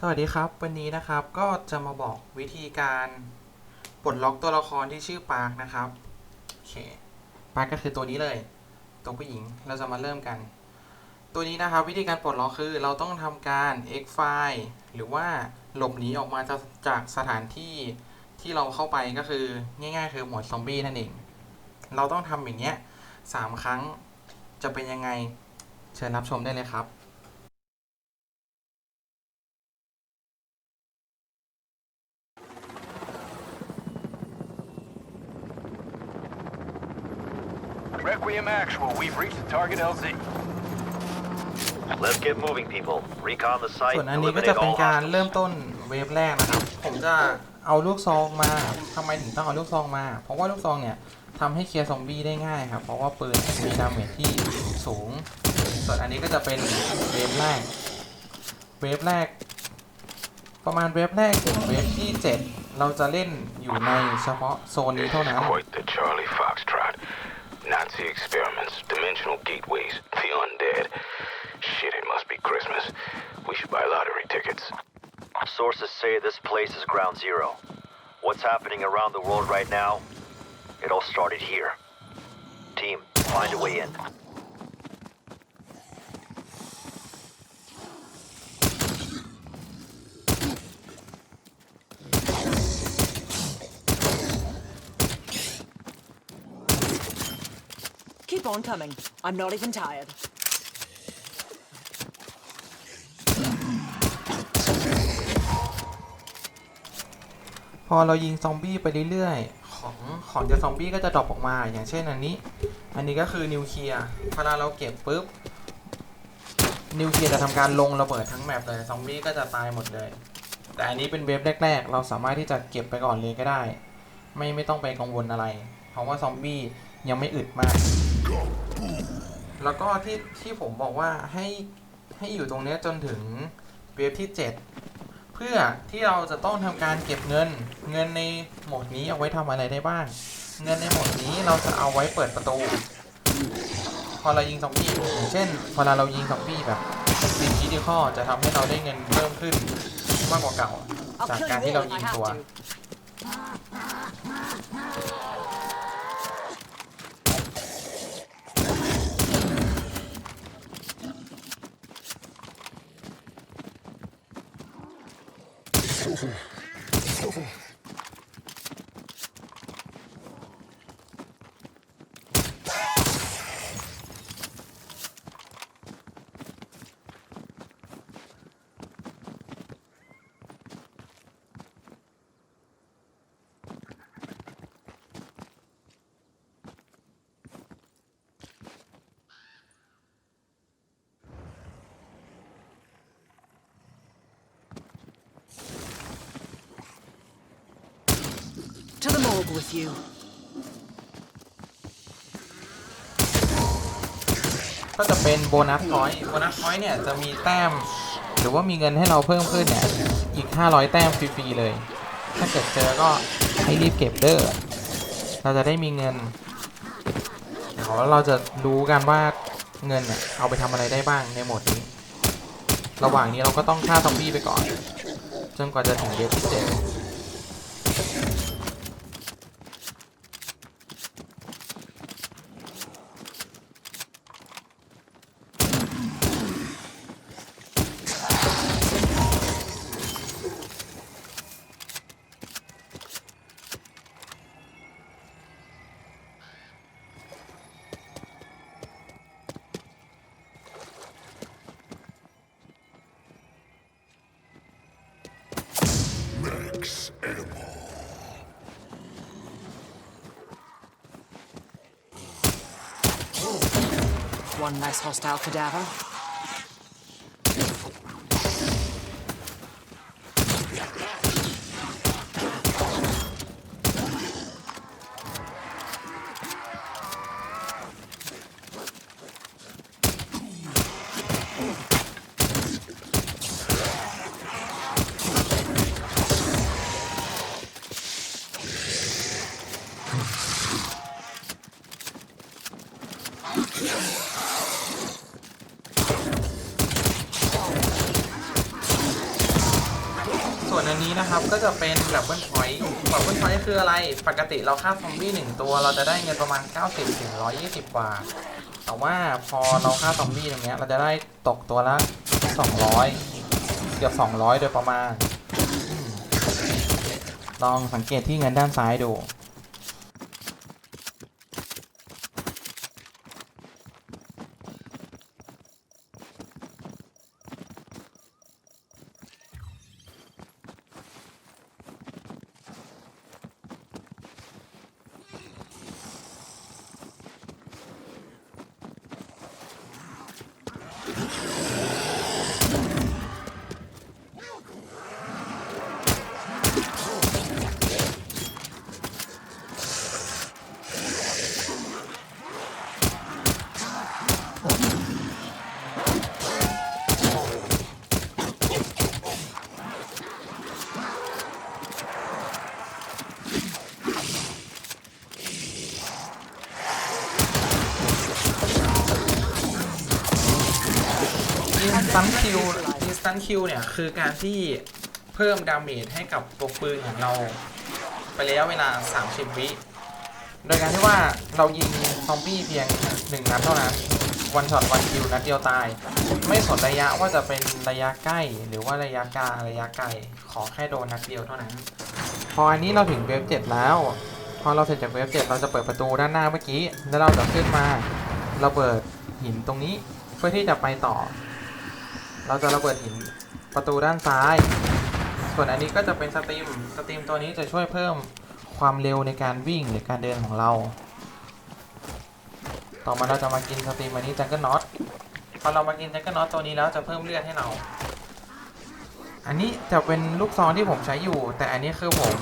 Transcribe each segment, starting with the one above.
สวัสดีครับ วันนี้นะครับก็จะมาบอกวิธีการปลดล็อกตัวละครที่ชื่อปาร์คนะครับโอเคปาร์คก็คือตัวนี้เลย ตัวผู้หญิงเราจะมาเริ่มกัน ตัวนี้นะครับวิธีการปลดล็อกคือเราต้องทำการ X file หรือว่าหลบหนีออกมาจากจากสถานที่ที่เราเข้าไปก็คือง่ายๆ คือโหมดซอมบี้นั่นเอง เราต้องทำอย่างเงี้ยสามครั้งจะเป็นยังไง เชิญรับชมได้เลยครับ Requiem Actual, we've reached the target LZ. Let's get moving, people. Recon the site. ส่วนอันนี้ก็จะ eliminate เป็น all การ hostiles. เริ่มต้นเวฟแรกนะครับ ผมจะเอาลูกซองมาทำไมถึงต้องเอาลูกซองมา เพราะว่าลูกซองเนี่ยทำให้เคลียร์ซอมบี้ได้ง่ายครับ เพราะว่าปืนมีดาเมจที่สูง ส่วนอันนี้ก็จะเป็นเวฟแรก เวฟแรก ประมาณเวฟแรกถึงเวฟที่ 7 เราจะเล่นอยู่ในเฉพาะโซนนี้ This เท่า is นั้น quite the Charlie Foxtrot. Nazi experiments, dimensional gateways, the undead. Shit, it must be Christmas. We should buy lottery tickets. Sources say this place is ground zero. What's happening around the world right now? It all started here. Team, find a way in. On coming. I'm not even tired. พอเรายิงซอมบี้ไปเรื่อยๆ ของของจากซอมบี้ก็จะดรอปออกมา อย่างเช่นอันนี้ อันนี้ก็คือนิวเคลียร์เวลาเราเก็บปุ๊บ นิวเคลียร์จะทำการลงระเบิดทั้งแมปเลย ซอมบี้ก็จะตายหมดเลย แต่อันนี้เป็นเวฟแรก ๆ เราสามารถที่จะเก็บไปก่อนเลยก็ได้ ไม่ไม่ต้องไปกังวลอะไร เพราะว่าซอมบี้ยังไม่อึดมาก แล้วก็ที่ที่ผมบอกว่าให้ให้อยู่ตรงนี้จนถึงเวฟที่ 7 เพื่อที่เราจะต้องทำการเก็บเงิน เงินในโหมดนี้เอาไว้ทำอะไรได้บ้าง เงินในโหมดนี้เราจะเอาไว้เปิดประตู พอเรายิงซอมบี้อย่างเช่นเวลาเรายิงซอมบี้แบบสิบคิดข้อจะทำให้เราได้เงินเพิ่มขึ้นมากกว่าเก่า จากการที่เรายิงตัว 收腹收腹 'To the morgue with you. ก็จะเป็นโบนัสพอยต์โบนัสพอยต์เนี่ยจะมีแต้ม หรือว่ามีเงินให้เราเพิ่มขึ้นเนี่ยอีก 500 แต้มฟรีๆเลย ถ้าเกิดเจอก็ให้รีบเก็บเด้อเราจะได้มีเงินเดี๋ยวเราจะรู้กันว่าเงินเนี่ยเอาไปทำอะไรได้บ้างในโหมดนี้ ระหว่างนี้เราก็ต้องฆ่าซอมบี้ไปก่อน จนกว่าจะถึงเดฟที่เจ็ด One less hostile cadaver. ก็จะเป็นแบบเบิลพอยต์แบบเบิลพอยต์คืออะไร ปกติเราฆ่าซอมบี้หนึ่งตัวเราจะได้เงินประมาณ 90ถึง120 บาท แต่ว่าพอเราฆ่าซอมบี้ตรงเนี้ยเราจะได้ตกตัวละ 200 เกือบ 200 โดยประมาณ ลองสังเกตที่เงินด้านซ้ายดู อินสตันคิวอินสตันคิวเนี่ย คือการที่เพิ่มดาเมจให้กับตัวปืนของเรา ไประยะเวลา 30 วิ โดยการที่ว่าเรายิงซอมบี้เพียง1นัดเท่านั้น วันช็อตวันคิวนัดเดียวตาย ไม่สนระยะว่าจะเป็นระยะใกล้หรือว่าระยะกลางระยะไกล ขอแค่โดนนัดเดียวเท่านั้น พออันนี้เราถึงเวฟ7แล้ว พอเราเสร็จจากเวฟ7เราจะเปิดประตูด้านหน้าเมื่อกี้ แล้วเราจะขึ้นมา เระเบิดหินตรงนี้เพื่อที่จะไปต่อ เราจะระเบิดหินประตูด้านซ้าย ส่วนอันนี้ก็จะเป็นสตรีม สตรีมตัวนี้จะช่วยเพิ่มความเร็วในการวิ่งหรือการเดินของเรา ต่อมาเราจะมากินสตรีมอันนี้จังเกิลน็อต พอเรามากินจังเกิลน็อตตัวนี้แล้วจะเพิ่มเลือดให้เรา อันนี้จะเป็นลูกซองที่ผมใช้อยู่ แต่อันนี้คือผม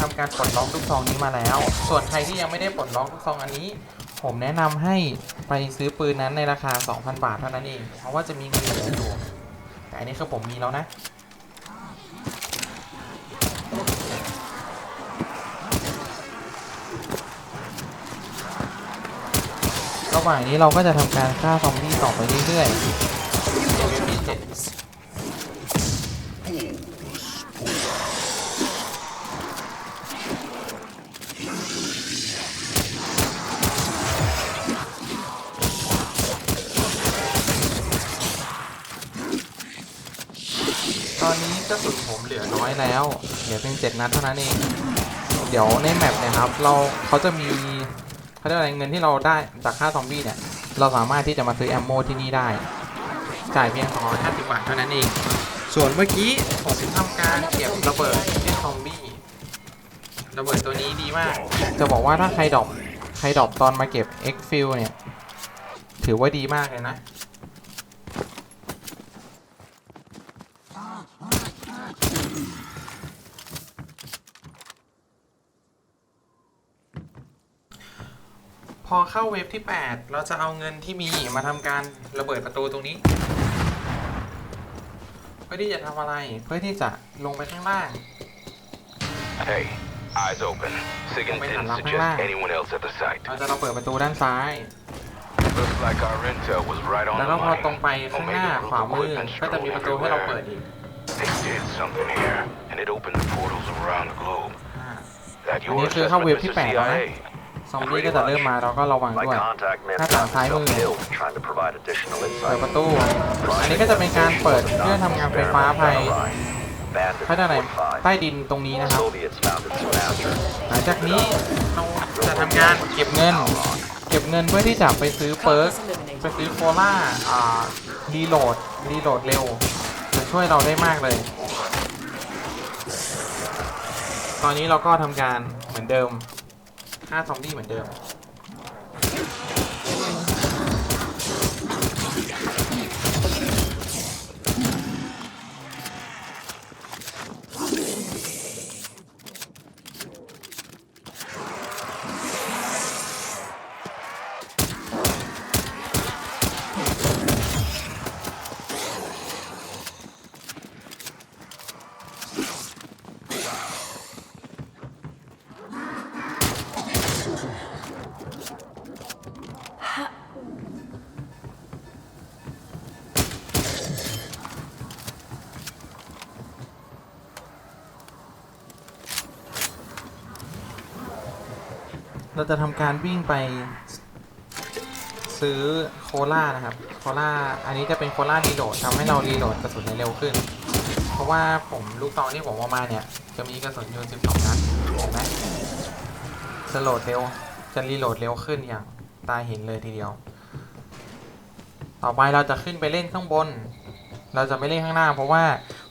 ทำการปลดล็อกลูกซองนี้มาแล้ว ส่วนใครที่ยังไม่ได้ปลดล็อกลูกซองอันนี้ ผมแนะนำให้ไปซื้อปืนนั้นในราคา 2,000 บาทเท่านั้นเอง เพราะว่าจะมีเงินเหลืออยู่แต่อันนี้คือผมมีแล้วนะระหว่างนี้เราก็จะทำการฆ่าซอมบี้ต่อไปเรื่อยๆ ระสุนผมเหลือน้อยแล้ว เหลือเพียงเจ็ดนัดเท่านั้นเอง เดี๋ยวในแมปนะครับ เราเขาจะมีเขาเรียกอะไรเงินที่เราได้จากค่าซอมบี้เนี่ย เราสามารถที่จะมาซื้อแอมโมที่นี่ได้ จ่ายเพียง250บาทเท่านั้นเอง ส่วนเมื่อกี้ผมทำการเก็บระเบิดที่ซอมบี้ ระเบิดตัวนี้ดีมาก จะบอกว่าถ้าใครดรอปใครดรอปตอนมาเก็บ X f i l เนี่ย ถือว่าดีมากเลยนะ พอเข้าเว็บที่ 8 เราจะเอาเงินที่มีมาทำการระเบิดประตูตรงนี้ เพื่อที่จะทำอะไร เพื่อที่จะลงไปข้างล่าง Hey, eyes open. Sigan Wait, didn't I'm not suggest lying. anyone else at the site. เราจะระเบิดประตูด้านซ้าย Looks like our intel was right on แล้ว the ก็พอ money. ตรงไปข้างหน้า Omega ขวา Group มือ equipment ก็จะมีประตูให้เราเปิด everywhere. อีก They did something here, and it opened the portals around the globe. อ่า That อันนี้ your คือเข้า assessment, เว็บที่ Mr. 8แล้วนะ CIA? ซอมบี้ก็จะเริ่มมาเราก็ระวัง My ด้วย contact may หน้า have ต่าง found ซ้ายมือ himself killed trying to provide additional เปิด insight. ประตู อันนี้ก็จะเป็นการเปิดเพื่อทำงานไฟฟ้าภาย Bandit ภายในใต้ 45. ดินตรงนี้นะครับ Soviets found it soon after. หลังจากนี้เราจะทำการเก็บเงิน เก็บเงินเพื่อที่จะไปซื้อเปิร์กไปซื้อโคล่าอ่ารีโหลดรีโหลดเร็วจะช่วยเราได้มากเลย ตอนนี้เราก็ทำการเหมือนเดิม ห้าซอมบี้เหมือนเดิม เราจะทำการวิ่งไปซื้อโคล่านะครับ โคล่า อันนี้จะเป็นโคล่ารีโหลดทำให้เรารีโหลดกระสุนได้เร็วขึ้น เพราะว่าผมลูกซองที่ผมเอามาเนี่ย จะมีกระสุนอยู่12นัดเห็นไหมจะโหลดเร็ว จะรีโหลดเร็วขึ้นอย่างตาเห็นเลยทีเดียว ต่อไปเราจะขึ้นไปเล่นข้างบน เราจะไม่เล่นข้างล่าง เพราะว่า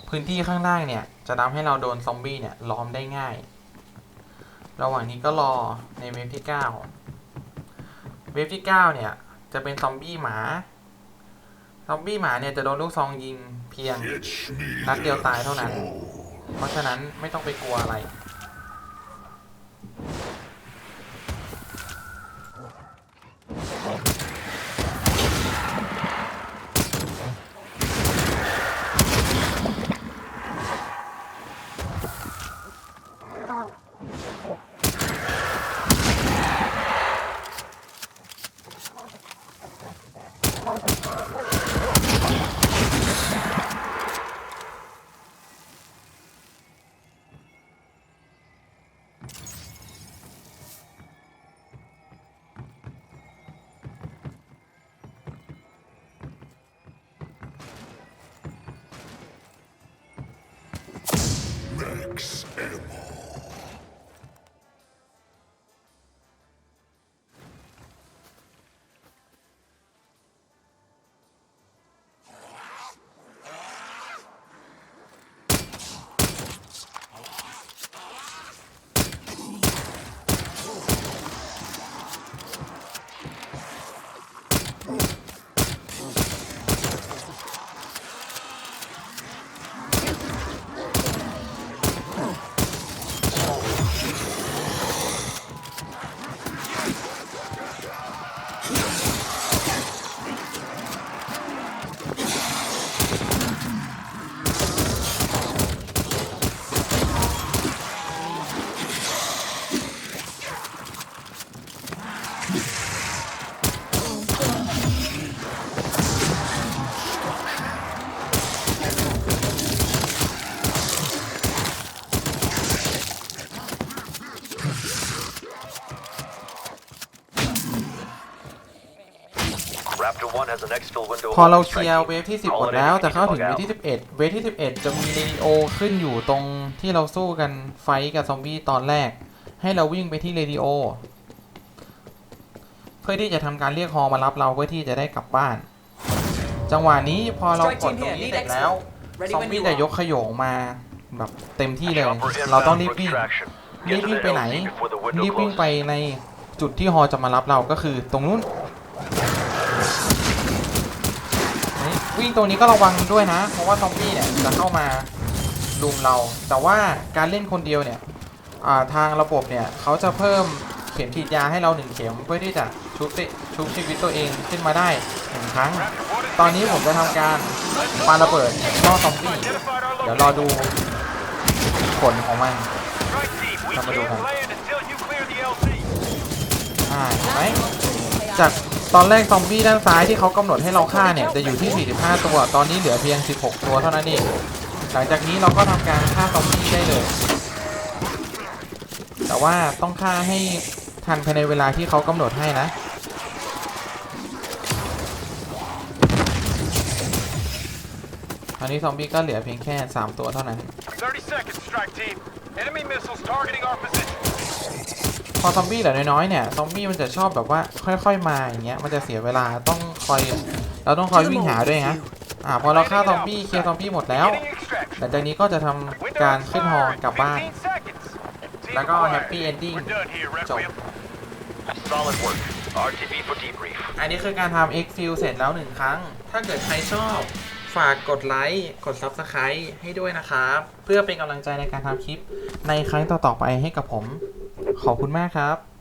พื้นที่ข้างล่างเนี่ย จะทำให้เราโดนซอมบี้เนี่ยล้อมได้ง่าย ระหว่างนี้ก็รอในเวฟที่ 9 เวฟที่ 9 เนี่ย จะเป็นซอมบี้หมา ซอมบี้หมาเนี่ยจะโดนลูกซองยิงเพียงนัดเดียวตายเท่านั้น เพราะฉะนั้นไม่ต้องไปกลัวอะไร Examor. พอเรา above เค the ลี strike ยร์ team. เวฟที่ 10 Call หม it ด in แล้ว if you จะ need เข้า to ถึง bug เวฟ out. ที่ 11 เวฟที่ 11 จะมีเรดิโอขึ้นอยู่ตรงที่เราสู้กันไฟท์กับซอมบี้ตอนแรก ให้เราวิ่งไปที่เรดิโอ เพื่อที่จะทำการเรียกฮอมารับเราเพื่อที่จะได้กลับบ้าน จังหวะนี้พอเรากดตรงนี้เสร็จแล้วซอมบี้จะยกขโยงมาแบบเต็มที่เลย Chopper เราต้อง inbound รีบ for วิ่ง extraction. รี Get บ to วิ่ง the ไปไหน LZ before the window รีบวิ่ง closes. ไปในจุดที่ฮอจะมารับเราก็คือตรงนู้น นี่วิ่งตรงนี้ก็ระวังด้วยนะ เพราะว่าซอมบี้เนี่ยจะเข้ามาลุมเรา แต่ว่าการเล่นคนเดียวเนี่ยอ่าทางระบบเนี่ยเขาจะเพิ่มเข็มฉีดยาให้เราหนึ่งเข็มเพื่อที่จะชุบติชุบชีวิตตัวเองขึ้นมาได้หนึ่งครั้ง ตอนนี้ผมจะทำการปาระเบิดล่อซอมบี้ เดี๋ยวรอดูผลของมัน Strike team, we Come on, can't come on. land until you clear the LZ. อ่าเห็นไหมจาก ตอนแรกซอมบี้ด้านซ้ายที่เขากำหนดให้เราฆ่าเนี่ยจะอยู่ที่ 45 ตัว ตอนนี้เหลือเพียง 16 ตัวเท่านั้นเองหลังจากนี้เราก็ทำการฆ่าซอมบี้ได้เลย แต่ว่าต้องฆ่าให้ทันภายในเวลาที่เขากำหนดให้นะ ตอนนี้ซอมบี้ก็เหลือเพียงแค่ 3 ตัวเท่านั้น 30 seconds, strike team. Enemy missiles targeting our position. พอซอมบี้เหลือน้อยๆเนี่ยซอมบี้มันจะชอบแบบว่าค่อยๆมาอย่างเงี้ยมันจะเสียเวลาต้องคอยเราต้องคอยวิ่งหาด้วยนะอ่าพอเราฆ่าซอมบี้เคลียร์ซอมบี้หมดแล้วหลังจากนี้ก็จะทำ Window การขึ้นฮอกลับบ้าน แล้วก็แฮปปี้เอนดิ้งจบ อันนี้คือการทำ X f i l เสร็จแล้วหนึ่งครั้ง ถ้าเกิดใครชอบฝากกดไลค์ กด Subscribe ให้ด้วยนะครับ เพื่อเป็นกำลังใจในการทำคลิปในครั้งต่อๆไปให้กับผม ขอบคุณมากครับ